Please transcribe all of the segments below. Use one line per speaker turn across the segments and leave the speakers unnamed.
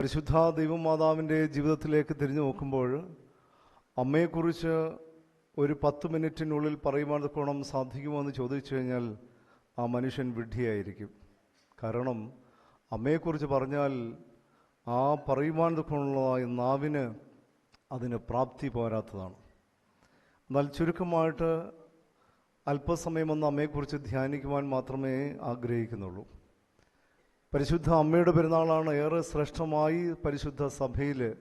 പരിശുദ്ധ ദൈവമാതാവിന്റെ ജീവിതത്തിലേക്ക് തിരിഞ്ഞു നോക്കുമ്പോൾ അമ്മയെക്കുറിച്ച് ഒരു പത്ത് മിനിറ്റിനുള്ളിൽ പറയുവാൻ കോണം സാധിക്കുമോ എന്ന് ചോദിച്ചു കഴിഞ്ഞാൽ ആ മനുഷ്യൻ വിഡ്ഢിയായിരിക്കും. കാരണം അമ്മയെക്കുറിച്ച് പറഞ്ഞാൽ ആ പറയുവാൻ കൊണ്ടുള്ള നാവിന് അതിന് പ്രാപ്തി പോരാത്തതാണ്. എന്നാൽ ചുരുക്കമായിട്ട് അല്പസമയമൊന്ന് അമ്മയെക്കുറിച്ച് ധ്യാനിക്കുവാൻ മാത്രമേ ആഗ്രഹിക്കുന്നുള്ളൂ. പരിശുദ്ധ അമ്മയുടെ പെരുന്നാളാണ് ഏറെ ശ്രേഷ്ഠമായി പരിശുദ്ധ സഭയിൽ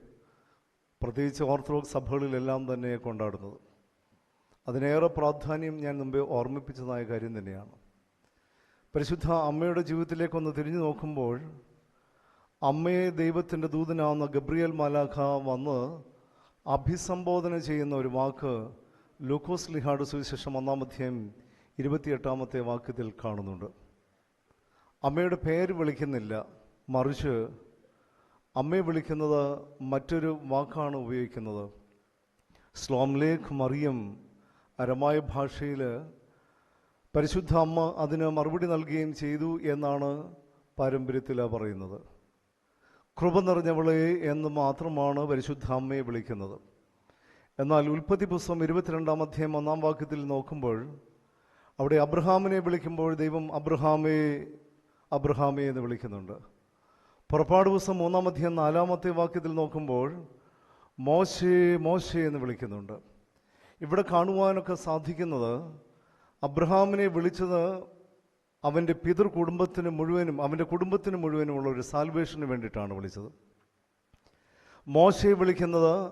പ്രത്യേകിച്ച് ഓർത്തഡോക്സ് സഭകളിലെല്ലാം തന്നെ കൊണ്ടാടുന്നത്. അതിനേറെ പ്രാധാന്യം ഞാൻ മുമ്പേ ഓർമ്മിപ്പിച്ചതായ കാര്യം തന്നെയാണ്. പരിശുദ്ധ അമ്മയുടെ ജീവിതത്തിലേക്കൊന്ന് തിരിഞ്ഞു നോക്കുമ്പോൾ അമ്മയെ ദൈവത്തിന്റെ ദൂതനാവുന്ന ഗബ്രിയൽ മാലാഖ വന്ന് അഭിസംബോധന ചെയ്യുന്ന ഒരു വാക്ക് ലൂക്കോസ് ലിഹാഡ് സുവിശേഷം ഒന്നാം അധ്യായം ഇരുപത്തിയെട്ടാമത്തെ വാക്യത്തിൽ കാണുന്നുണ്ട്. അമ്മയുടെ പേര് വിളിക്കുന്നില്ല. മറിച്ച് അമ്മയെ വിളിക്കുന്നത് മറ്റൊരു വാക്കാണ് ഉപയോഗിക്കുന്നത്. സ്ലോംലേഖ് മറിയം അരമായ ഭാഷയിൽ പരിശുദ്ധ അമ്മ അതിന് മറുപടി നൽകുകയും ചെയ്തു എന്നാണ് പാരമ്പര്യത്തിൽ പറയുന്നത്. കൃപ നിറഞ്ഞവളെ എന്ന് മാത്രമാണ് പരിശുദ്ധ അമ്മയെ വിളിക്കുന്നത്. എന്നാൽ ഉൽപ്പത്തി പുസ്തകം ഇരുപത്തിരണ്ടാം അധ്യായം ഒന്നാം വാക്യത്തിൽ നോക്കുമ്പോൾ അവിടെ അബ്രഹാമിനെ വിളിക്കുമ്പോൾ ദൈവം അബ്രഹാമേ അബ്രഹാമേ എന്ന് വിളിക്കുന്നുണ്ട്. പുറപ്പാട് ദിവസം മൂന്നാമത്തെ നാലാമത്തെ വാക്യത്തിൽ നോക്കുമ്പോൾ മോശേ മോശേ എന്ന് വിളിക്കുന്നുണ്ട്. ഇവിടെ കാണുവാനൊക്കെ സാധിക്കുന്നത് അബ്രഹാമിനെ വിളിച്ചത് അവന്റെ പിതൃ കുടുംബത്തിന് മുഴുവനും അവന്റെ കുടുംബത്തിന് മുഴുവനുമുള്ള ഒരു സാൽവേഷന് വേണ്ടിയിട്ടാണ് വിളിച്ചത്. മോശയെ വിളിക്കുന്നത്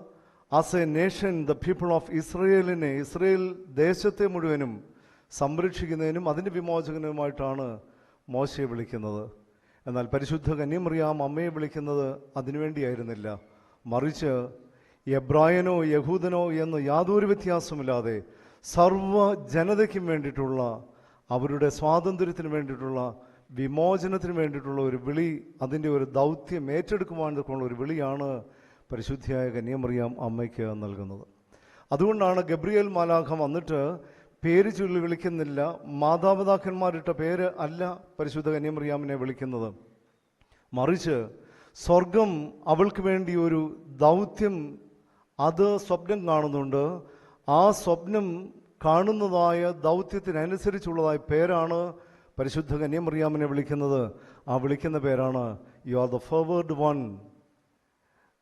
as a nation the people of ഇസ്രയേലിനെ ഇസ്രയേൽ ദേശത്തെ മുഴുവനും സംരക്ഷിക്കുന്നതിനും അതിന്റെ വിമോചകനുമായിട്ടാണ് മോശയെ വിളിക്കുന്നത്. എന്നാൽ പരിശുദ്ധ കന്യമറിയാം അമ്മയെ വിളിക്കുന്നത് അതിനുവേണ്ടിയായിരുന്നില്ല മറിച്ച് എബ്രായനോ യഹൂദനോ എന്ന് യാതൊരു വ്യത്യാസമില്ലാതെ സർവ ജനതയ്ക്കും വേണ്ടിയിട്ടുള്ള അവരുടെ സ്വാതന്ത്ര്യത്തിന് വേണ്ടിയിട്ടുള്ള വിമോചനത്തിന് വേണ്ടിയിട്ടുള്ള ഒരു വിളി അതിന്റെ ഒരു ദൗത്യം ഏറ്റെടുക്കുവാനുള്ള ഒരു വിളിയാണ് പരിശുദ്ധിയായ കന്യമറിയാം അമ്മയ്ക്ക് നൽകുന്നത്. അതുകൊണ്ടാണ് ഗബ്രിയേൽ മാലാഖ വന്നിട്ട് പേര് ചൊല്ലി വിളിക്കുന്നില്ല. മാതാപിതാക്കന്മാരിട്ട പേര് അല്ല പരിശുദ്ധ കന്യമറിയാമിനെ വിളിക്കുന്നത്. മറിച്ച് സ്വർഗം അവൾക്ക് വേണ്ടി ഒരു ദൗത്യം അത് സ്വപ്നം കാണുന്നുണ്ട്. ആ സ്വപ്നം കാണുന്നതായ ദൗത്യത്തിനനുസരിച്ചുള്ളതായ പേരാണ് പരിശുദ്ധ കന്യമറിയാമിനെ വിളിക്കുന്നത്. ആ വിളിക്കുന്ന പേരാണ് you are the favoured one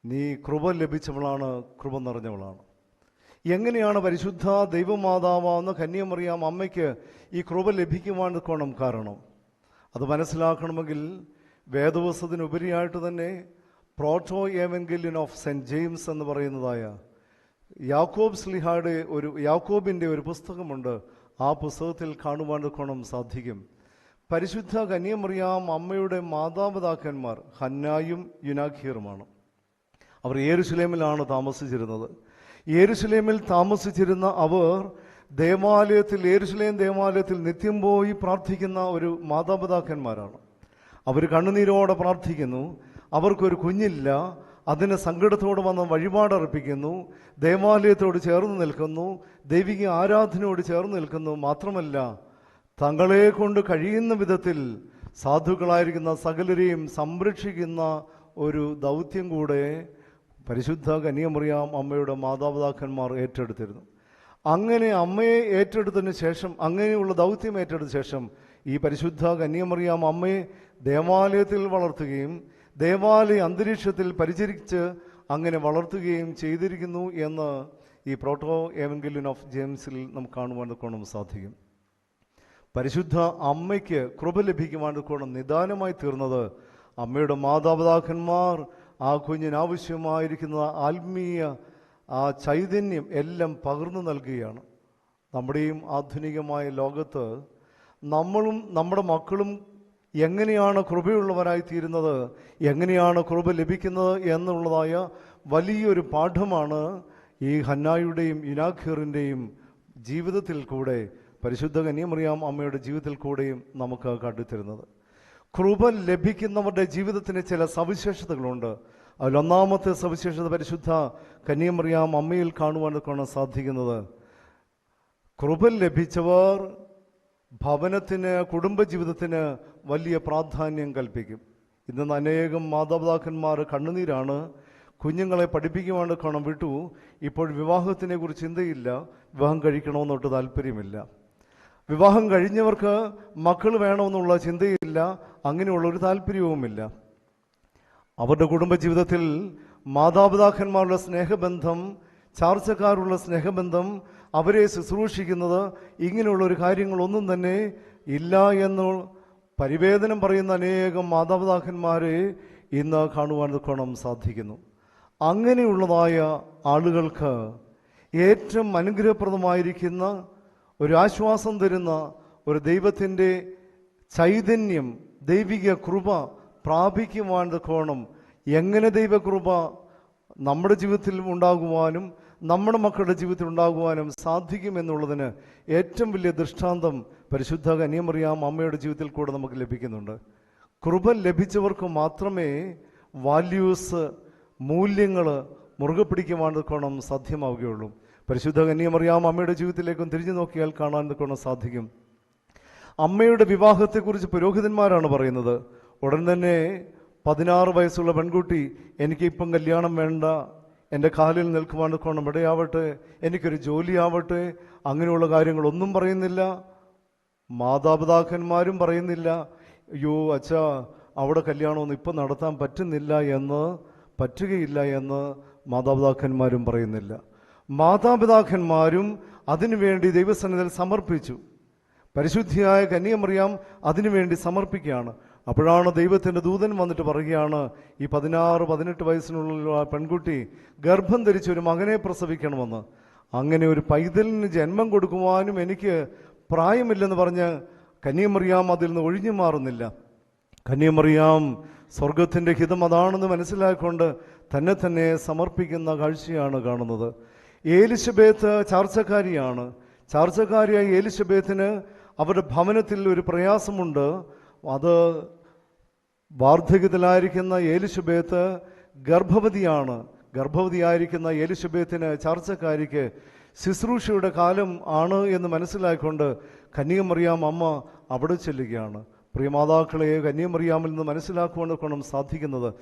നീ കൃപ ലഭിച്ചവളാണ് കൃപ നിറഞ്ഞവളാണ്. എങ്ങനെയാണ് പരിശുദ്ധ ദൈവമാതാവാവുന്ന കന്യമറിയാം അമ്മയ്ക്ക് ഈ കൃപ ലഭിക്കുവാൻ കോണം കാരണം. അത് മനസ്സിലാക്കണമെങ്കിൽ വേദവസ്തുതിനുപരിയായിട്ട് തന്നെ protoevangelium of Saint James എന്ന് പറയുന്നതായ യാക്കോബ് സ്ലിഹായുടെ ഒരു യാക്കോബിന്റെ ഒരു പുസ്തകമുണ്ട്. ആ പുസ്തകത്തിൽ കാണുവാൻ കോണം സാധിക്കും. പരിശുദ്ധ കന്യമറിയാം അമ്മയുടെ മാതാപിതാക്കന്മാർ ഹന്നായും യുനാഖീറുമാണ് അവർ ഏറുശിലേമിലാണ് താമസിച്ചിരുന്നത്. യേരുശലേമിൽ താമസിച്ചിരുന്ന അവർ ദേവാലയത്തിൽ യേരുസലേം ദേവാലയത്തിൽ നിത്യം പോയി പ്രാർത്ഥിക്കുന്ന ഒരു മാതാപിതാക്കന്മാരാണ്. അവർ കണ്ണുനീരോടെ പ്രാർത്ഥിക്കുന്നു. അവർക്കൊരു കുഞ്ഞില്ല. അതിന് സങ്കടത്തോട് വന്ന് വഴിപാടർപ്പിക്കുന്നു ദേവാലയത്തോട് ചേർന്ന് നിൽക്കുന്നു. ദൈവിക ആരാധനയോട് ചേർന്ന് നിൽക്കുന്നു. മാത്രമല്ല തങ്ങളെ കൊണ്ട് കഴിയുന്ന വിധത്തിൽ സാധുക്കളായിരിക്കുന്ന സകലരെയും സംരക്ഷിക്കുന്ന ഒരു ദൗത്യം കൂടെ പരിശുദ്ധ കന്യമറിയാം അമ്മയുടെ മാതാപിതാക്കന്മാർ ഏറ്റെടുത്തിരുന്നു. അങ്ങനെ അമ്മയെ ഏറ്റെടുത്തതിന് ശേഷം അങ്ങനെയുള്ള ദൗത്യം ഏറ്റെടുത്ത ശേഷം ഈ പരിശുദ്ധ കന്യമറിയാം അമ്മയെ ദേവാലയത്തിൽ വളർത്തുകയും ദേവാലയ അന്തരീക്ഷത്തിൽ പരിചരിച്ച് അങ്ങനെ വളർത്തുകയും ചെയ്തിരിക്കുന്നു എന്ന് ഈ പ്രോട്ടോ ഏവൻഗല്യൻ ഓഫ് ജെയിംസിൽ നമുക്ക് കാണുവാൻ കോണം സാധിക്കും. പരിശുദ്ധ അമ്മയ്ക്ക് കൃപ ലഭിക്കുവാൻ കോണം നിദാനമായി തീർന്നത് അമ്മയുടെ മാതാപിതാക്കന്മാർ ആ കുഞ്ഞിന് ആവശ്യമായിരിക്കുന്ന ആത്മീയ ആ ചൈതന്യം എല്ലാം പകർന്നു നൽകുകയാണ്. നമ്മുടെയും ആധുനികമായ ലോകത്ത് നമ്മളും നമ്മുടെ മക്കളും എങ്ങനെയാണ് കൃപയുള്ളവരായി തീരുന്നത് എങ്ങനെയാണ് കൃപ ലഭിക്കുന്നത് എന്നുള്ളതായ വലിയൊരു പാഠമാണ് ഈ ഹന്നായുടെയും ഇനാഖീറിന്റെയും ജീവിതത്തിൽ കൂടെ പരിശുദ്ധ കന്യമറിയാം അമ്മയുടെ ജീവിതത്തിൽ കൂടെയും നമുക്ക് കാട്ടിത്തരുന്നത് കൃപ ലഭിക്കുന്നവരുടെ ജീവിതത്തിന് ചില സവിശേഷതകളുണ്ട്. അതിലൊന്നാമത്തെ സവിശേഷത പരിശുദ്ധ കന്യമറിയാം അമ്മയിൽ കാണുവാനൊക്കെയാണ് സാധിക്കുന്നത്. കൃപ ലഭിച്ചവർ ഭവനത്തിന് കുടുംബജീവിതത്തിന് വലിയ പ്രാധാന്യം കൽപ്പിക്കും. ഇന്ന് അനേകം മാതാപിതാക്കന്മാർ കണ്ണുനീരാണ്. കുഞ്ഞുങ്ങളെ പഠിപ്പിക്കുവാണ്ട് കാണാൻ വിട്ടു. ഇപ്പോൾ വിവാഹത്തിനെ കുറിച്ച് ചിന്തയില്ല. വിവാഹം കഴിക്കണമെന്നൊട്ട് താല്പര്യമില്ല. വിവാഹം കഴിഞ്ഞവർക്ക് മക്കൾ വേണമെന്നുള്ള ചിന്തയില്ല. അങ്ങനെയുള്ള ഒരു താല്പര്യവുമില്ല. അവരുടെ കുടുംബജീവിതത്തിൽ മാതാപിതാക്കന്മാരുടെ സ്നേഹബന്ധം ചാർച്ചക്കാരുള്ള സ്നേഹബന്ധം അവരെ ശുശ്രൂഷിക്കുന്നത് ഇങ്ങനെയുള്ള ഒരു കാര്യങ്ങളൊന്നും തന്നെ ഇല്ല എന്ന് പരിവേദനം പറയുന്ന അനേകം മാതാപിതാക്കന്മാരെ ഇന്ന് കാണുവാൻ കാണാൻ സാധിക്കുന്നു. അങ്ങനെയുള്ളതായ ആളുകൾക്ക് ഏറ്റവും അനുഗ്രഹപ്രദമായിരിക്കുന്ന ഒരു ആശ്വാസം തരുന്ന ഒരു ദൈവത്തിന്റെ ചൈതന്യം ദൈവിക കൃപ പ്രാപിക്കുവാൻ കോണം എങ്ങനെ ദൈവകൃപ നമ്മുടെ ജീവിതത്തിൽ ഉണ്ടാകുവാനും നമ്മുടെ മക്കളുടെ ജീവിതത്തിൽ ഉണ്ടാകുവാനും സാധിക്കുമെന്നുള്ളതിന് ഏറ്റവും വലിയ ദൃഷ്ടാന്തം പരിശുദ്ധ കന്യമറിയാം അമ്മയുടെ ജീവിതത്തിൽ കൂടെ നമുക്ക് ലഭിക്കുന്നുണ്ട്. കൃപ ലഭിച്ചവർക്ക് മാത്രമേ വാല്യൂസ് മൂല്യങ്ങൾ മുറുകെ പിടിക്കുവാൻ കോണം സാധ്യമാവുകയുള്ളൂ. പരിശുദ്ധ കന്യമറിയാം അമ്മയുടെ ജീവിതത്തിലേക്കും തിരിഞ്ഞു നോക്കിയാൽ കാണാൻ കോണം സാധിക്കും. അമ്മയുടെ വിവാഹത്തെക്കുറിച്ച് പുരോഹിതന്മാരാണ് പറയുന്നത്. ഉടൻ തന്നെ പതിനാറ് വയസ്സുള്ള പെൺകുട്ടി എനിക്ക് ഇപ്പം കല്യാണം വേണ്ട. എന്റെ കാലിൽ നിൽക്കുവാൻ കോണം ഇടയാവട്ടെ എനിക്കൊരു ജോലിയാവട്ടെ. അങ്ങനെയുള്ള കാര്യങ്ങളൊന്നും പറയുന്നില്ല. മാതാപിതാക്കന്മാരും പറയുന്നില്ല. അയ്യോ അച്ഛാ അവിടെ കല്യാണമൊന്നും ഇപ്പം നടത്താൻ പറ്റുന്നില്ല എന്ന് പറ്റുകയില്ല എന്ന് മാതാപിതാക്കന്മാരും പറയുന്നില്ല. മാതാപിതാക്കന്മാരും അതിനുവേണ്ടി ദൈവസന്നിധിയിൽ സമർപ്പിച്ചു. പരിശുദ്ധിയായ കന്യമറിയാം അതിനുവേണ്ടി സമർപ്പിക്കുകയാണ്. അപ്പോഴാണ് ദൈവത്തിന്റെ ദൂതൻ വന്നിട്ട് പറയുകയാണ് ഈ പതിനാറ് പതിനെട്ട് വയസ്സിനുള്ള പെൺകുട്ടി ഗർഭം ധരിച്ച് ഒരു മകനെ പ്രസവിക്കണമെന്ന്. അങ്ങനെ ഒരു പൈതലിന് ജന്മം കൊടുക്കുവാനും എനിക്ക് പ്രായമില്ലെന്ന് പറഞ്ഞ് കന്യമറിയാം അതിൽ നിന്ന് ഒഴിഞ്ഞു മാറുന്നില്ല. കന്യമറിയാം സ്വർഗത്തിന്റെ ഹിതം അതാണെന്ന് മനസ്സിലാക്കിക്കൊണ്ട് തന്നെ തന്നെ സമർപ്പിക്കുന്ന കാഴ്ചയാണ് കാണുന്നത്. ഏലിശബേത്ത് ചാർച്ചക്കാരിയാണ്. ചാർച്ചക്കാരിയായ ഏലിശബേത്തിന് അവരുടെ ഭവനത്തിൽ ഒരു പ്രയാസമുണ്ട്. അത് വാർദ്ധക്യത്തിലായിരിക്കുന്ന ഏലിശബേത്ത് ഗർഭവതിയാണ്. ഗർഭവതിയായിരിക്കുന്ന ഏലിശബേത്തിന് ചർച്ചക്കാരിക്ക് ശുശ്രൂഷയുടെ കാലം ആണ് എന്ന് മനസ്സിലാക്കിക്കൊണ്ട് കന്യകമറിയാം അമ്മ അവിടെ ചെല്ലുകയാണ്. പ്രിയമാതാക്കളെ കന്യമറിയാമിൽ നിന്ന് മനസ്സിലാക്കുവാൻ കൊണ്ടും സാധിക്കുന്നത്.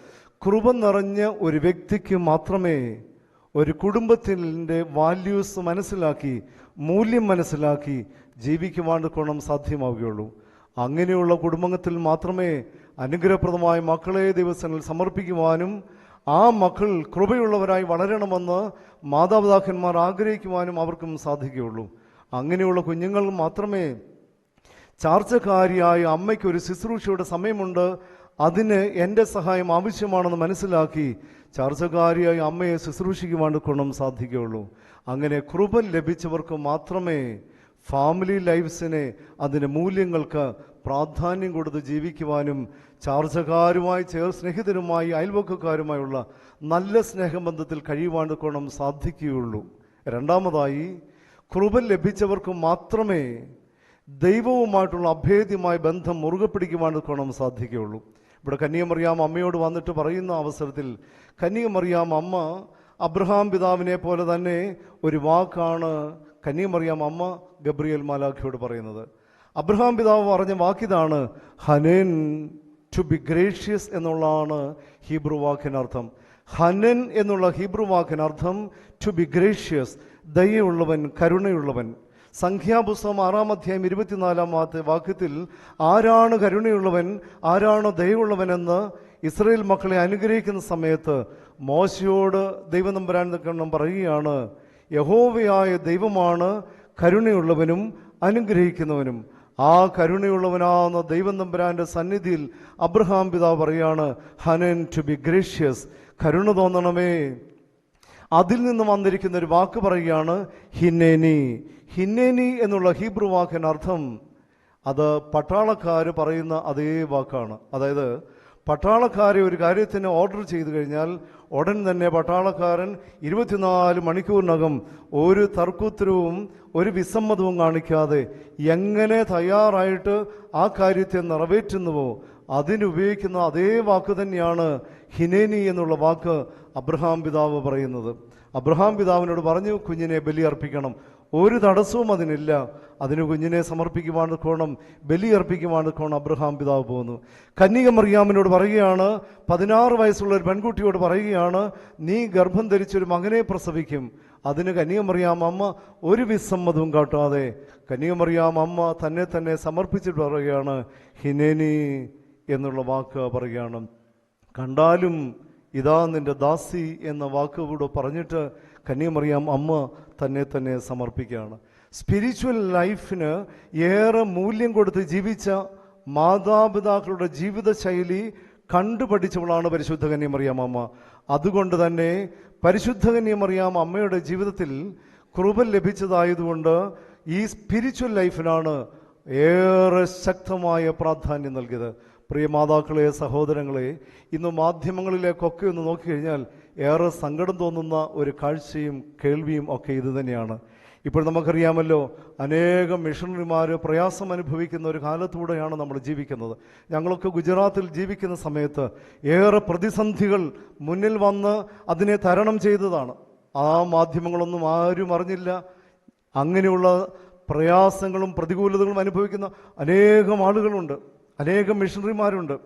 കൃപ നിറഞ്ഞ ഒരു വ്യക്തിക്ക് മാത്രമേ ഒരു കുടുംബത്തിന്റെ വാല്യൂസ് മനസ്സിലാക്കി മൂല്യം മനസ്സിലാക്കി ജീവിക്കുവാൻ കൊണ്ടും സാധ്യമാവുകയുള്ളൂ. അങ്ങനെയുള്ള കുടുംബത്തിൽ മാത്രമേ അനുഗ്രഹപ്രദമായ മക്കളെ ദിവസങ്ങൾ സമർപ്പിക്കുവാനും ആ മക്കൾ കൃപയുള്ളവരായി വളരണമെന്ന് മാതാപിതാക്കന്മാർ ആഗ്രഹിക്കുവാനും അവർക്കും സാധിക്കുകയുള്ളൂ. അങ്ങനെയുള്ള കുഞ്ഞുങ്ങൾ മാത്രമേ ചാർച്ചക്കാരിയായ അമ്മയ്ക്ക് ഒരു ശുശ്രൂഷയുടെ സമയമുണ്ട്. അതിന് എന്റെ സഹായം ആവശ്യമാണെന്ന് മനസ്സിലാക്കി ചാർച്ചക്കാരിയായ അമ്മയെ ശുശ്രൂഷിക്കുവാൻ കൊണ്ടും സാധിക്കുകയുള്ളൂ. അങ്ങനെ കൃപ ലഭിച്ചവർക്ക് മാത്രമേ ഫാമിലി ലൈഫ്സിനെ അതിന്റെ മൂല്യങ്ങൾക്ക് പ്രാധാന്യം കൊടുത്ത് ജീവിക്കുവാനും ചാർജകാരുമായി ചേർ സ്നേഹിതരുമായി അയൽവക്കക്കാരുമായുള്ള നല്ല സ്നേഹബന്ധത്തിൽ കഴിയുവാണ്ടുക്കോണം സാധിക്കുകയുള്ളൂ. രണ്ടാമതായി കൃപ ലഭിച്ചവർക്ക് മാത്രമേ ദൈവവുമായിട്ടുള്ള അഭേദ്യമായ ബന്ധം മുറുകെ പിടിക്കുവാണ്ടുക്കോണം കൊണം സാധിക്കുകയുള്ളൂ. ഇവിടെ കന്യമറിയാം അമ്മയോട് വന്നിട്ട് പറയുന്ന അവസരത്തിൽ കന്യമറിയാം അമ്മ അബ്രഹാം പിതാവിനെ പോലെ തന്നെ ഒരു വാക്കാണ് കന്യമറിയാം അമ്മ ഗബ്രിയേൽ മാലാഖിയോട് പറയുന്നത്. അബ്രഹാം പിതാവ് പറഞ്ഞ വാക്കിതാണ് ഹനൻ ടു ബി ഗ്രേഷ്യസ് എന്നുള്ളതാണ് ഹീബ്രു വാക്കിനർത്ഥം. ഹനൻ എന്നുള്ള ഹീബ്രു വാക്കിനർത്ഥം ടു ബി ഗ്രേഷ്യസ് ദയുള്ളവൻ കരുണയുള്ളവൻ. സംഖ്യാപുസ്തകം ആറാം അധ്യായം ഇരുപത്തിനാലാമത്തെ വാക്യത്തിൽ ആരാണ് കരുണയുള്ളവൻ ആരാണ് ദയവുള്ളവനെന്ന് ഇസ്രയേൽ മക്കളെ അനുഗ്രഹിക്കുന്ന സമയത്ത് മോശയോട് ദൈവനമ്പരാൻ നിൽക്കണം പറയുകയാണ് യഹോവയായ ദൈവമാണ് കരുണയുള്ളവനും അനുഗ്രഹിക്കുന്നവനും. ആ കരുണയുള്ളവനാകുന്ന ദൈവം തമ്പുരാന്റെ സന്നിധിയിൽ അബ്രഹാം പിതാവ് പറയാണ് ഹനൻ ടു ബി ഗ്രേഷ്യസ്. കരുണ തോന്നണമേ. അതിൽ നിന്ന് വന്നിരിക്കുന്ന ഒരു വാക്ക് പറയുകയാണ് ഹിന്നേനി. ഹിന്നേനി എന്നുള്ള ഹീബ്രു വാക്കിന് അർത്ഥം അത് പട്ടാളക്കാർ പറയുന്ന അതേ വാക്കാണ്. അതായത് പട്ടാളക്കാരെ ഒരു കാര്യത്തിന് ഓർഡർ ചെയ്തു കഴിഞ്ഞാൽ ഉടൻ തന്നെ പട്ടാളക്കാരൻ ഇരുപത്തിനാല് മണിക്കൂറിനകം ഒരു തർക്കുത്തരവും ഒരു വിസമ്മതവും കാണിക്കാതെ എങ്ങനെ തയ്യാറായിട്ട് ആ കാര്യത്തെ നിറവേറ്റുന്നുവോ അതിനുപയോഗിക്കുന്ന അതേ വാക്ക് തന്നെയാണ് ഹിനേനി എന്നുള്ള വാക്ക് അബ്രഹാം പിതാവ് പറയുന്നത്. അബ്രഹാം പിതാവിനോട് പറഞ്ഞു കുഞ്ഞിനെ ബലിയർപ്പിക്കണം. ഒരു തടസ്സവും അതിനില്ല. അതിന് കുഞ്ഞിനെ സമർപ്പിക്കുവാൻ കോണം ബലിയർപ്പിക്കുവാൻ കോണം അബ്രഹാം പിതാവ് പോകുന്നു. കന്യക മറിയാമിനോട് പറയുകയാണ് പതിനാറ് വയസ്സുള്ള ഒരു പെൺകുട്ടിയോട് പറയുകയാണ് നീ ഗർഭം ധരിച്ചൊരു മകനെ പ്രസവിക്കും. അതിന് കന്യകമറിയാം അമ്മ ഒരു വിസമ്മതവും കാട്ടാതെ. കന്യകമറിയാം അമ്മ തന്നെ തന്നെ സമർപ്പിച്ചിട്ട് പറയുകയാണ് ഹിനേനി എന്നുള്ള വാക്ക് പറയുകയാണ്. കണ്ടാലും ഇതാ നിന്റെ ദാസി എന്ന വാക്കുകൂടെ പറഞ്ഞിട്ട് കന്യമറിയാം അമ്മ തന്നെ തന്നെ സമർപ്പിക്കുകയാണ്. സ്പിരിച്വൽ ലൈഫിന് ഏറെ മൂല്യം കൊടുത്ത് ജീവിച്ച മാതാപിതാക്കളുടെ ജീവിതശൈലി കണ്ടുപഠിച്ചവളാണ് പരിശുദ്ധ അമ്മ അതുകൊണ്ട് തന്നെ പരിശുദ്ധ കന്യമറിയാം അമ്മയുടെ ജീവിതത്തിൽ കൃപ ലഭിച്ചതായതുകൊണ്ട് ഈ സ്പിരിച്വൽ ലൈഫിനാണ് ഏറെ ശക്തമായ പ്രാധാന്യം നൽകിയത്. പ്രിയ മാതാക്കളെ സഹോദരങ്ങളെ ഇന്ന് മാധ്യമങ്ങളിലേക്കൊക്കെ ഒന്ന് നോക്കിക്കഴിഞ്ഞാൽ ഏറെ സങ്കടം തോന്നുന്ന ഒരു കാഴ്ചയും കേൾവിയും ഒക്കെ ഇത് തന്നെയാണ്. ഇപ്പോൾ നമുക്കറിയാമല്ലോ അനേകം മിഷണറിമാർ പ്രയാസം അനുഭവിക്കുന്ന ഒരു കാലത്തൂടെയാണ് നമ്മൾ ജീവിക്കുന്നത്. ഞങ്ങളൊക്കെ ഗുജറാത്തിൽ ജീവിക്കുന്ന സമയത്ത് ഏറെ പ്രതിസന്ധികൾ മുന്നിൽ വന്ന് അതിനെ തരണം ചെയ്തതാണ്. ആ മാധ്യമങ്ങളൊന്നും ആരും അറിഞ്ഞില്ല. അങ്ങനെയുള്ള പ്രയാസങ്ങളും പ്രതികൂലതകളും അനുഭവിക്കുന്ന അനേകം ആളുകളുണ്ട്. അനേകം മിഷണറിമാരുണ്ട്.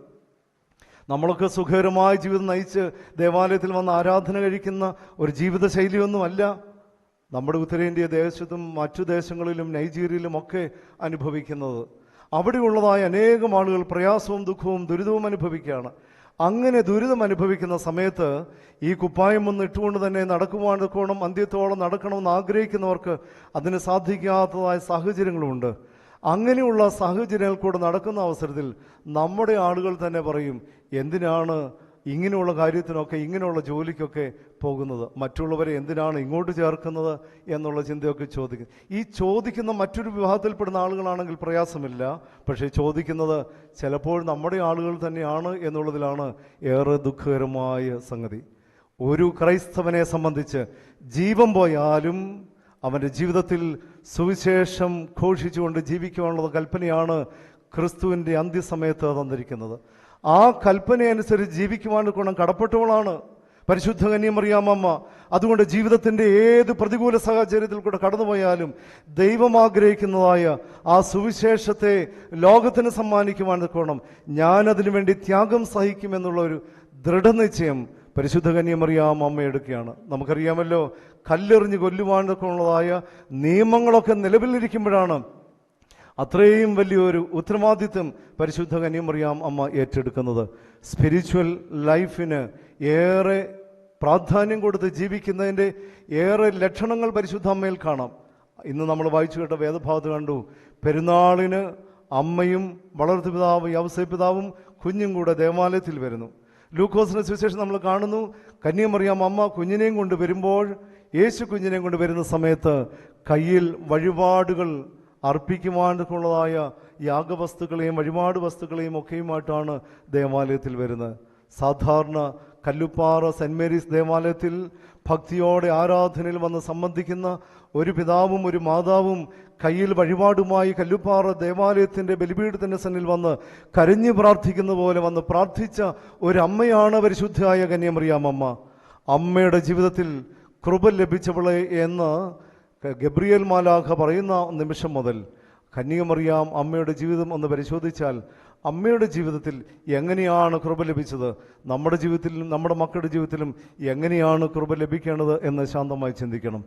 നമ്മളൊക്കെ സുഖകരമായ ജീവിതം നയിച്ച് ദേവാലയത്തിൽ വന്ന് ആരാധന കഴിക്കുന്ന ഒരു ജീവിതശൈലിയൊന്നുമല്ല. നമ്മുടെ ഉത്തരേന്ത്യ ദേശത്തും മറ്റു ദേശങ്ങളിലും നൈജീരിയയിലും ഒക്കെ അനുഭവിക്കുന്നത്. അവിടെയുള്ളതായ അനേകം ആളുകൾ പ്രയാസവും ദുഃഖവും ദുരിതവും അനുഭവിക്കുകയാണ്. അങ്ങനെ ദുരിതം അനുഭവിക്കുന്ന സമയത്ത് ഈ കുപ്പായം ഒന്ന് ഇട്ടുകൊണ്ട് തന്നെ നടക്കുവാൻ എടുക്കണം അന്ത്യത്തോളം നടക്കണമെന്ന് ആഗ്രഹിക്കുന്നവർക്ക് അതിന് സാധിക്കാത്തതായ സാഹചര്യങ്ങളുമുണ്ട്. അങ്ങനെയുള്ള സാഹചര്യങ്ങൾ കൂടെ നടക്കുന്ന അവസരത്തിൽ നമ്മുടെ ആളുകൾ തന്നെ പറയും എന്തിനാണ് ഇങ്ങനെയുള്ള കാര്യത്തിനൊക്കെ ഇങ്ങനെയുള്ള ജോലിക്കൊക്കെ പോകുന്നത്. മറ്റുള്ളവരെ എന്തിനാണ് ഇങ്ങോട്ട് ചേർക്കുന്നത് എന്നുള്ള ചിന്തയൊക്കെ ചോദിക്കും. ഈ ചോദിക്കുന്ന മറ്റൊരു വിഭാഗത്തിൽപ്പെടുന്ന ആളുകളാണെങ്കിൽ പ്രയാസമില്ല. പക്ഷേ ചോദിക്കുന്നത് ചിലപ്പോൾ നമ്മുടെ ആളുകൾ തന്നെയാണ് എന്നുള്ളതിലാണ് ഏറെ ദുഃഖകരമായ സംഗതി. ഒരു ക്രൈസ്തവനെ സംബന്ധിച്ച് ജീവൻ പോയാലും അവന്റെ ജീവിതത്തിൽ സുവിശേഷം ഘോഷിച്ചുകൊണ്ട് ജീവിക്കുവാനുള്ള കൽപ്പനയാണ് ക്രിസ്തുവിന്റെ അന്ത്യസമയത്ത് തന്നിരിക്കുന്നത്. ആ കൽപ്പനയനുസരിച്ച് ജീവിക്കുവാൻ ഗുണം കടപ്പെട്ടവളാണ്. പരിശുദ്ധ കന്യമറിയാമമ്മ അതുകൊണ്ട് ജീവിതത്തിന്റെ ഏത് പ്രതികൂല സാഹചര്യത്തിൽ കൂടെ കടന്നുപോയാലും ദൈവം ആഗ്രഹിക്കുന്നതായ ആ സുവിശേഷത്തെ ലോകത്തിന് സമ്മാനിക്കുവാൻ നിൽക്കണം ഞാനതിനു വേണ്ടി ത്യാഗം സഹിക്കുമെന്നുള്ള ഒരു ദൃഢനിശ്ചയം പരിശുദ്ധ കന്യമറിയാം അമ്മ എടുക്കുകയാണ്. നമുക്കറിയാമല്ലോ കല്ലെറിഞ്ഞ് കൊല്ലുവാനൊക്കെ ഉള്ളതായ നിയമങ്ങളൊക്കെ നിലവിലിരിക്കുമ്പോഴാണ് അത്രയും വലിയൊരു ഉത്തരവാദിത്വം പരിശുദ്ധ കന്യമറിയാം അമ്മ ഏറ്റെടുക്കുന്നത്. സ്പിരിച്വൽ ലൈഫിന് ഏറെ പ്രാധാന്യം കൊടുത്ത് ജീവിക്കുന്നതിന്റെ ഏറെ ലക്ഷണങ്ങൾ പരിശുദ്ധ അമ്മയിൽ കാണാം. ഇന്ന് നമ്മൾ വായിച്ചു കേട്ട വേദഭാഗത്ത് കണ്ടു. പെരുന്നാളിന് അമ്മയും വളർത്തു പിതാവും യവസ പിതാവും കുഞ്ഞും കൂടെ ദേവാലയത്തിൽ വരുന്നു. ലൂക്കോസിന് സുവിശേഷം നമ്മൾ കാണുന്നു. കന്യമറിയാം അമ്മ കുഞ്ഞിനെയും കൊണ്ട് വരുമ്പോൾ യേശു കുഞ്ഞിനെയും കൊണ്ട് വരുന്ന സമയത്ത് കയ്യിൽ വഴിപാടുകൾ അർപ്പിക്കുവാനുള്ളതായ യാഗവസ്തുക്കളെയും വഴിപാട് വസ്തുക്കളെയും ഒക്കെയുമായിട്ടാണ് ദേവാലയത്തിൽ വരുന്നത്. സാധാരണ കല്ലുപ്പാറ സെന്റ് മേരീസ് ദേവാലയത്തിൽ ഭക്തിയോടെ ആരാധനയിൽ വന്ന് സംബന്ധിക്കുന്ന ഒരു പിതാവും ഒരു മാതാവും കയ്യിൽ വഴിപാടുമായി കല്ലുപ്പാറ ദേവാലയത്തിന്റെ ബലിപീഠത്തിന്റെ സന്നിൽ വന്ന് കരഞ്ഞു പ്രാർത്ഥിക്കുന്ന പോലെ വന്ന് പ്രാർത്ഥിച്ച ഒരമ്മയാണ് പരിശുദ്ധയായ കന്യമറിയാമമ്മ അമ്മയുടെ ജീവിതത്തിൽ കൃപ ലഭിച്ചവളെ എന്ന് ഗബ്രിയേൽ മാലാഖ പറയുന്ന നിമിഷം മുതൽ കന്യകമറിയാം അമ്മയുടെ ജീവിതം ഒന്ന് പരിശോധിച്ചാൽ അമ്മയുടെ ജീവിതത്തിൽ എങ്ങനെയാണ് കൃപ ലഭിച്ചത്? നമ്മുടെ ജീവിതത്തിലും നമ്മുടെ മക്കളുടെ ജീവിതത്തിലും എങ്ങനെയാണ് കൃപ ലഭിക്കേണ്ടത് എന്ന് ശാന്തമായി ചിന്തിക്കണം.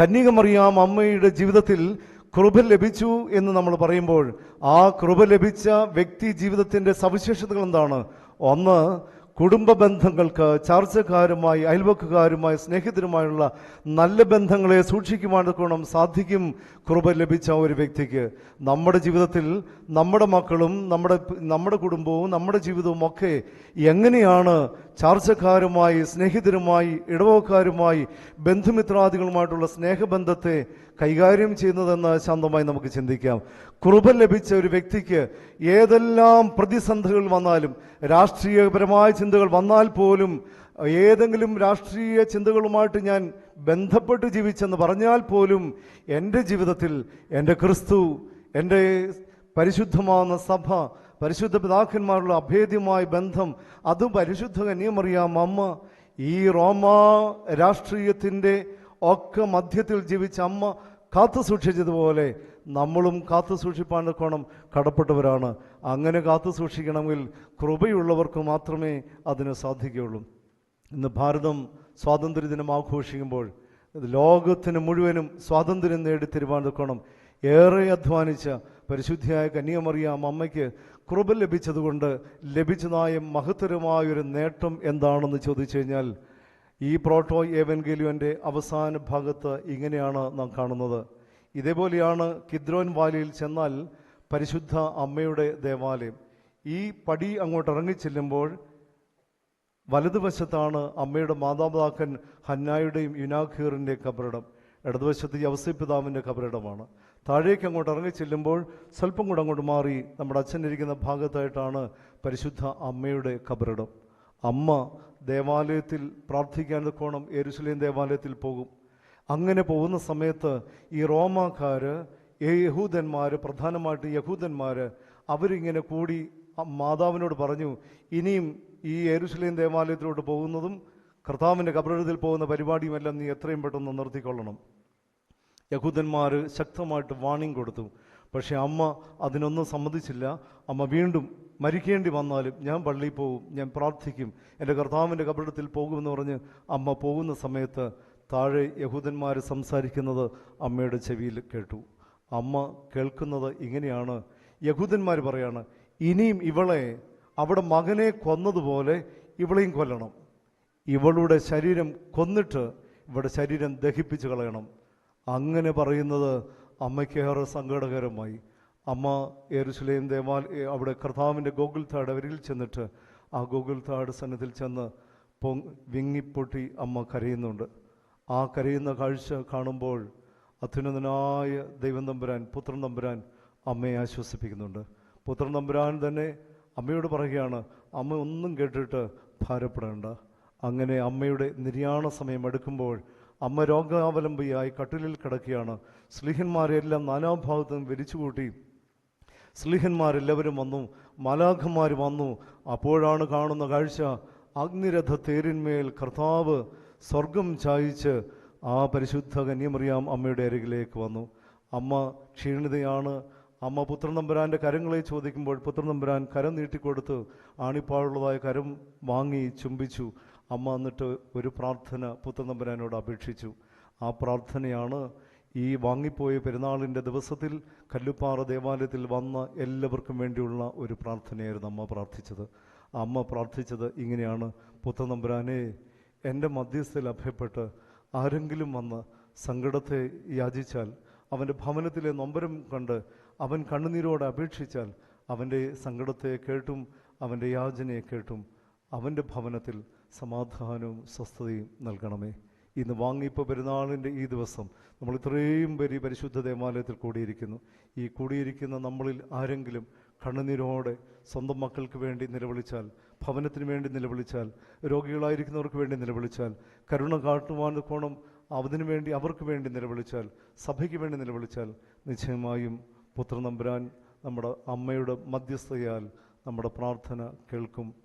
കന്യകമറിയാം അമ്മയുടെ ജീവിതത്തിൽ കൃപ ലഭിച്ചു എന്ന് നമ്മൾ പറയുമ്പോൾ ആ കൃപ ലഭിച്ച വ്യക്തി ജീവിതത്തിന്റെ സവിശേഷതകൾ എന്താണ്? ഒന്ന് കുടുംബ ബന്ധങ്ങൾക്ക് ചർച്ചക്കാരുമായി അയൽവക്കുകാരുമായി സ്നേഹിതരുമായുള്ള നല്ല ബന്ധങ്ങളെ സൂക്ഷിക്കുവാൻ ഗുണം സാധിക്കും കൃപ ലഭിച്ച ഒരു വ്യക്തിക്ക്. നമ്മുടെ ജീവിതത്തിൽ നമ്മുടെ മക്കളും നമ്മുടെ നമ്മുടെ കുടുംബവും നമ്മുടെ ജീവിതവും ഒക്കെ എങ്ങനെയാണ് ചാർച്ചക്കാരുമായി സ്നേഹിതരുമായി ഇടവക്കാരുമായി ബന്ധുമിത്രാദികളുമായിട്ടുള്ള സ്നേഹബന്ധത്തെ കൈകാര്യം ചെയ്യുന്നതെന്ന് ശാന്തമായി നമുക്ക് ചിന്തിക്കാം. കൃപ ലഭിച്ച ഒരു വ്യക്തിക്ക് ഏതെല്ലാം പ്രതിസന്ധികൾ വന്നാലും രാഷ്ട്രീയപരമായ ചിന്തകൾ വന്നാൽ പോലും ഏതെങ്കിലും രാഷ്ട്രീയ ചിന്തകളുമായിട്ട് ഞാൻ ബന്ധപ്പെട്ട് ജീവിച്ചെന്ന് പറഞ്ഞാൽ പോലും എന്റെ ജീവിതത്തിൽ എന്റെ ക്രിസ്തു എന്റെ പരിശുദ്ധമാകുന്ന സഭ പരിശുദ്ധ പിതാക്കന്മാരുള്ള അഭേദ്യമായ ബന്ധം അതും പരിശുദ്ധ കന്യമറിയാം. അമ്മ ഈ റോമാ രാഷ്ട്രീയത്തിന്റെ ഒക്കെ മധ്യത്തിൽ ജീവിച്ച അമ്മ കാത്തു സൂക്ഷിച്ചതുപോലെ നമ്മളും കാത്തു സൂക്ഷിപ്പാൻ കോണം കടപ്പെട്ടവരാണ്. അങ്ങനെ കാത്തു സൂക്ഷിക്കണമെങ്കിൽ കൃപയുള്ളവർക്ക് മാത്രമേ അതിന് സാധിക്കുകയുള്ളൂ. ഇന്ന് ഭാരതം സ്വാതന്ത്ര്യദിനം ആഘോഷിക്കുമ്പോൾ ലോകത്തിന് മുഴുവനും സ്വാതന്ത്ര്യം നേടി തിരുവാതിക്കണം ഏറെ അധ്വാനിച്ച പരിശുദ്ധിയായ കന്യാമറിയാം അമ്മയ്ക്ക് കൃപ ലഭിച്ചതുകൊണ്ട് ലഭിച്ചതായ മഹത്തരമായൊരു നേട്ടം എന്താണെന്ന് ചോദിച്ചു കഴിഞ്ഞാൽ ഈ പ്രോട്ടോ ഏവൻഗേലിയോന്റെ അവസാന ഭാഗത്ത് ഇങ്ങനെയാണ് നാം കാണുന്നത്. ഇതേപോലെയാണ് കിദ്രോൻ വാലിയിൽ ചെന്നാൽ പരിശുദ്ധ അമ്മയുടെ ദേവാലയം. ഈ പടി അങ്ങോട്ട് ഇറങ്ങിച്ചെല്ലുമ്പോൾ വലതുവശത്താണ് അമ്മയുടെ മാതാപിതാക്കൻ ഹന്നായുടെയും യുനാഖീറിന്റെ കബറിടം. ഇടതുവശത്ത് യവസിപിതാവിന്റെ കബറിടമാണ്. താഴേക്ക് അങ്ങോട്ട് ഇറങ്ങി ചെല്ലുമ്പോൾ സ്വല്പം കൂടെ അങ്ങോട്ട് മാറി നമ്മുടെ അച്ഛൻ ഇരിക്കുന്ന ഭാഗത്തായിട്ടാണ് പരിശുദ്ധ അമ്മയുടെ കബറിടം. അമ്മ ദേവാലയത്തിൽ പ്രാർത്ഥിക്കാൻ കോണം എരുസലേം ദേവാലയത്തിൽ പോകും. അങ്ങനെ പോകുന്ന സമയത്ത് ഈ റോമാക്കാർ യഹൂദന്മാർ പ്രധാനമായിട്ട് യഹൂദന്മാർ അവരിങ്ങനെ കൂടി മാതാവിനോട് പറഞ്ഞു ഇനിയും ഈ എരുസലേം ദേവാലയത്തിലോട്ട് പോകുന്നതും കർത്താവിന്റെ കബറിടത്തിൽ പോകുന്ന പരിപാടിയുമെല്ലാം നീ എത്രയും പെട്ടെന്ന് നിർത്തിക്കൊള്ളണം. യഹൂദന്മാർ ശക്തമായിട്ട് വാണിംഗ് കൊടുത്തു. പക്ഷേ അമ്മ അതിനൊന്നും സമ്മതിച്ചില്ല. അമ്മ വീണ്ടും മരിക്കേണ്ടി വന്നാലും ഞാൻ പള്ളിയിൽ പോകും ഞാൻ പ്രാർത്ഥിക്കും എന്റെ കർത്താവിന്റെ കപടത്തിൽ പോകുമെന്ന് പറഞ്ഞ് അമ്മ പോകുന്ന സമയത്ത് താഴെ യഹൂദന്മാർ സംസാരിക്കുന്നത് അമ്മയുടെ ചെവിയിൽ കേട്ടു. അമ്മ കേൾക്കുന്നത് ഇങ്ങനെയാണ്. യഹൂദന്മാർ പറയാണ് ഇനിയും ഇവളെ അവിടെ മകനെ കൊന്നതുപോലെ ഇവളെയും കൊല്ലണം. ഇവളുടെ ശരീരം കൊന്നിട്ട് ഇവളുടെ ശരീരം ദഹിപ്പിച്ച് കളയണം. അങ്ങനെ പറയുന്നത് അമ്മയ്ക്കേറെ സങ്കടകരമായി. അമ്മ എരുസലേം ദേവാൽ അവിടെ കർത്താവിന്റെ ഗോകുൽ താട് അവരിൽ ചെന്നിട്ട് ആ ഗോകുൽ താട് സന്നിധിയിൽ ചെന്ന് പൊങ് വിങ്ങിപ്പൊട്ടി അമ്മ കരയുന്നുണ്ട്. ആ കരയുന്ന കാഴ്ച കാണുമ്പോൾ അത്യുന്നതനായ ദൈവം തമ്പുരാൻ പുത്രൻ തമ്പുരാൻ അമ്മയെ ആശ്വസിപ്പിക്കുന്നുണ്ട്. പുത്രൻ തമ്പുരാൻ തന്നെ അമ്മയോട് പറയുകയാണ് അമ്മ ഒന്നും കേട്ടിട്ട് ഭാരപ്പെടേണ്ട. അങ്ങനെ അമ്മയുടെ നിര്യാണ സമയം എടുക്കുമ്പോൾ അമ്മ രോഗാവലംബിയായി കട്ടിലിൽ കിടക്കുകയാണ്. സ്ലിഹന്മാരെല്ലാം നാനാഭാഗത്തും വിരിച്ചുകൂട്ടി. സ്ലിഹന്മാരെല്ലാവരും വന്നു. മാലാഖന്മാർ വന്നു. അപ്പോഴാണ് കാണുന്ന കാഴ്ച. അഗ്നിരഥ തേരിന്മേൽ കർത്താവ് സ്വർഗം ചായിച്ച് ആ പരിശുദ്ധ കന്യമറിയാം അമ്മയുടെ അരികിലേക്ക് വന്നു. അമ്മ ക്ഷീണിതയാണ്. അമ്മ പുത്രൻ തമ്പുരാന്റെ കരങ്ങളെ ചോദിക്കുമ്പോൾ പുത്രൻ തമ്പുരാൻ കരം നീട്ടിക്കൊടുത്ത് ആണിപ്പാടുള്ളതായ കരം വാങ്ങി ചുംബിച്ചു. അമ്മ എന്നിട്ട് ഒരു പ്രാർത്ഥന പുത്തൻ തമ്പുരാനോട് അപേക്ഷിച്ചു. ആ പ്രാർത്ഥനയാണ് ഈ വാങ്ങിപ്പോയ പെരുന്നാളിന്റെ ദിവസത്തിൽ കല്ലുപ്പാറ ദേവാലയത്തിൽ വന്ന എല്ലാവർക്കും വേണ്ടിയുള്ള ഒരു പ്രാർത്ഥനയായിരുന്നു അമ്മ പ്രാർത്ഥിച്ചത്. അമ്മ പ്രാർത്ഥിച്ചത് ഇങ്ങനെയാണ് പുത്തൻ തമ്പുരാനെ എന്റെ മധ്യസ്ഥയിൽ അഭയപ്പെട്ട് ആരെങ്കിലും വന്ന് സങ്കടത്തെ യാചിച്ചാൽ അവന്റെ ഭവനത്തിലെ നൊമ്പരം കണ്ട് അവൻ കണ്ണുനീരോടെ അപേക്ഷിച്ചാൽ അവന്റെ സങ്കടത്തെ കേട്ടും അവന്റെ യാചനയെ കേട്ടും അവന്റെ ഭവനത്തിൽ സമാധാനവും സ്വസ്ഥതയും നൽകണമേ. ഇന്ന് വാങ്ങിപ്പ പെരുന്നാളിന്റെ ഈ ദിവസം നമ്മൾ ഇത്രയും പേര് പരിശുദ്ധ ദേവാലയത്തിൽ കൂടിയിരിക്കുന്നു. ഈ കൂടിയിരിക്കുന്ന നമ്മളിൽ ആരെങ്കിലും കണ്ണുനീരോടെ സ്വന്തം മക്കൾക്ക് വേണ്ടി നിലവിളിച്ചാൽ ഭവനത്തിന് വേണ്ടി നിലവിളിച്ചാൽ രോഗികളായിരിക്കുന്നവർക്ക് വേണ്ടി നിലവിളിച്ചാൽ കരുണ കാട്ടുവാൻ കോണം അതിനു വേണ്ടി അവർക്ക് വേണ്ടി നിലവിളിച്ചാൽ സഭയ്ക്ക് വേണ്ടി നിലവിളിച്ചാൽ നിശ്ചയമായും പുത്രനമ്പുരാൻ നമ്മുടെ അമ്മയുടെ മധ്യസ്ഥയാൽ നമ്മുടെ പ്രാർത്ഥന കേൾക്കും.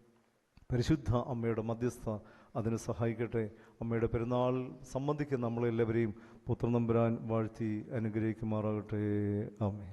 പരിശുദ്ധ അമ്മയുടെ മധ്യസ്ഥ അതിന് സഹായിക്കട്ടെ. അമ്മയുടെ പെരുന്നാൾ സംബന്ധിക്കുന്ന നമ്മളെല്ലാവരെയും പുത്രനമ്പുരാൻ വാഴ്ത്തി അനുഗ്രഹിക്കുമാറാകട്ടെ. ആമേ